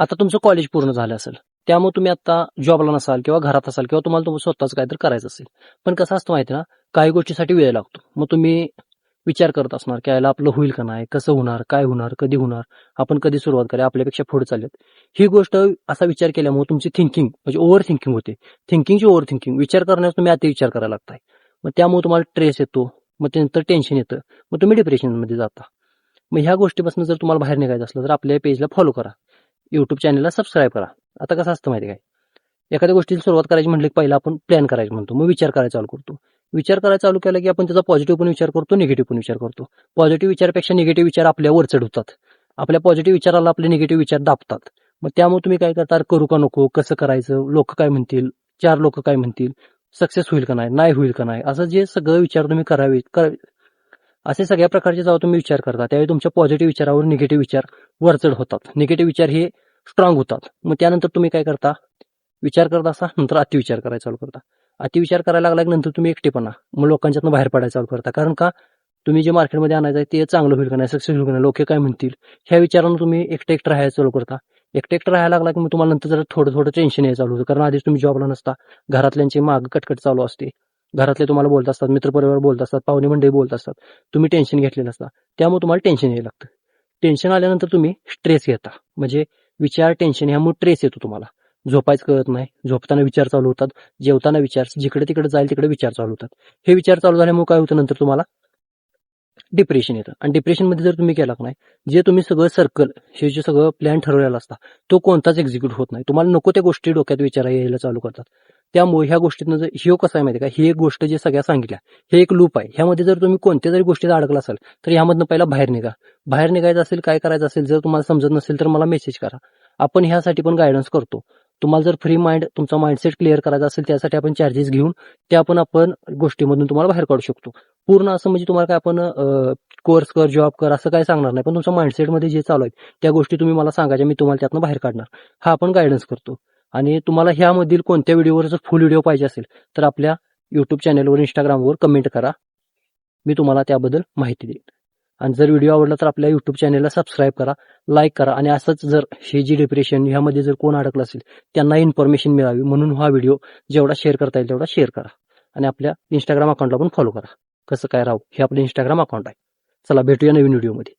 आता तुमचं कॉलेज पूर्ण झालं असेल त्यामुळे तुम्ही आता जॉबला नसाल किंवा घरात असाल किंवा तुम्हाला तुम्ही स्वतःच काहीतरी करायचं असेल. पण कसं असतं माहिती ना काही गोष्टीसाठी वेळ लागतो. मग तुम्ही विचार करत असणार की याला आपलं होईल का नाही कसं होणार काय होणार कधी होणार आपण कधी सुरुवात करा आपल्यापेक्षा पुढे चालत ही गोष्ट असा विचार केल्यामुळे तुमची थिंकिंग म्हणजे ओव्हर थिंकिंग होते. थिंकिंगची ओव्हर थिंकिंग विचार करण्यास तुम्ही अति विचार करायला लागताय. मग त्यामुळे तुम्हाला स्ट्रेस येतो मग त्यानंतर टेन्शन येतं मग तुम्ही डिप्रेशनमध्ये जाता. मग ह्या गोष्टीपासून जर तुम्हाला बाहेर निघायचं असलं तर आपल्या पेजला फॉलो करा. यूट्यूब चॅनलला सबस्क्राईब करा. आता कसं असतं माहिती काय? एखाद्या गोष्टीला सुरुवात करायची म्हटली की पहिला आपण प्लॅन करायचं म्हणतो. मग विचार करायला चालू करतो. विचार करायला चालू केला की आपण त्याचा पॉझिटिव्ह पण विचार करतो निगेटिव्ह पण विचार करतो. पॉझिटिव्ह विचारापेक्षा निगेटिव्ह विचार आपल्यावर चढवतात आपल्या पॉझिटिव्ह विचाराला आपले निगेटिव्ह विचार दाबतात. मग त्यामुळे तुम्ही काय करता? करू का नको? कसं करायचं? लोक काय म्हणतील? चार लोक काय म्हणतील? सक्सेस होईल का नाही? नाही होईल का नाही? असं जे सगळं विचार तुम्ही करावे करावे असे सगळ्या प्रकारचे जेव्हा तुम्ही विचार करता. त्यावेळी तुमच्या पॉझिटिव्ह विचारावर निगेटिव्ह विचार वरचढ होतात. निगेटिव्ह विचार हे स्ट्रॉंग होतात. मग त्यानंतर तुम्ही काय करता? विचार करत असा नंतर अतिविचार करायला चालू करता. अतिविचार करायला लागला की नंतर तुम्ही एकटेपणा मग लोकांच्यातनं बाहेर पडायला चालू करता. कारण का? तुम्ही जे मार्केटमध्ये आणायचं आहे ते चांगलं होईल का नाही सक्सेस होईल का नाही. लोक काय म्हणतील? ह्या विचारानं तुम्ही एकटे एकटं राहायला चालू करता. एकटे एकटं राहायला लागला की मग तुम्हाला नंतर जरा थोडं थोडं टेन्शन यायला चालू होतं. कारण आधीच तुम्ही जॉबला नसता. घरातल्यांची माग कटकट चालू असते. घरातले तुम्हाला बोलत असतात मित्रपरिवार बोलत असतात पाहुणे मंडळी बोलत असतात तुम्ही टेन्शन घेतलेलं असता त्यामुळे तुम्हाला टेन्शन यायला लागतं. टेन्शन आल्यानंतर तुम्ही स्ट्रेस घेता. म्हणजे विचार टेन्शन ह्यामुळे ट्रेस येतो तुम्हाला. झोपायचं कळत नाही. झोपताना विचार चालू होतात. जेवताना विचार जिकडे तिकडे जाईल तिकडे विचार चालू होतात. हे विचार चालू झाल्यामुळे काय होतं? नंतर तुम्हाला डिप्रेशन येतं. आणि डिप्रेशनमध्ये जर तुम्ही केला नाही जे तुम्ही सगळं सर्कल हे जे सगळं प्लॅन ठरवलेला असता तो कोणताच एक्झिक्यूट होत नाही. तुम्हाला नको त्या गोष्टी डोक्यात विचार यायला चालू करतात. त्यामुळे ह्या गोष्टीतनं जर हिओ कसं आहे माहिती का? ही एक गोष्ट जे सगळ्या सांगितल्या हे एक लूप आहे. ह्यामध्ये जर तुम्ही कोणत्या जरी गोष्टीत अडकला असाल तर ह्यामधनं पहिला बाहेर निघा. बाहेर निघायचं असेल काय करायचं असेल जर तुम्हाला समजत नसेल तर मला मेसेज करा. आपण ह्यासाठी पण गायडन्स करतो. तुम्हाला जर फ्री माइंड तुमचा माइंडसेट क्लिअर करायचा असेल त्यासाठी आपण चार्जेस घेऊन त्या पण आपण गोष्टीमधून तुम्हाला बाहेर काढू शकतो. पूर्ण असं म्हणजे तुम्हाला काय आपण कोर्स कर जॉब कर असं काय सांगणार नाही. पण तुमच्या माइंडसेटमध्ये जे चालू आहे त्या गोष्टी तुम्ही मला सांगायच्या मी तुम्हाला त्यातनं बाहेर काढणार. हा आपण गायडन्स करतो. आणि तुम्हाला ह्यामधील कोणत्या व्हिडिओवर जर फुल व्हिडिओ पाहिजे असेल तर आपल्या यूट्यूब चॅनलवर इंस्टाग्रामवर कमेंट करा. मी तुम्हाला त्याबद्दल माहिती देईन. आणि जर व्हिडिओ आवडला तर आपल्या यूट्यूब चॅनलला सबस्क्राईब करा लाईक करा आणि असंच जर हे जी डिप्रेशन ह्यामध्ये जर कोण अडकलं असेल त्यांना इन्फॉर्मेशन मिळावी म्हणून हा व्हिडिओ जेवढा शेअर करता येईल तेवढा शेअर करा. आणि आपल्या इंस्टाग्राम अकाउंटला पण फॉलो करा. कसं काय राहू हे आपलं इंस्टाग्राम अकाउंट आहे. चला भेटूया नवीन व्हिडिओमध्ये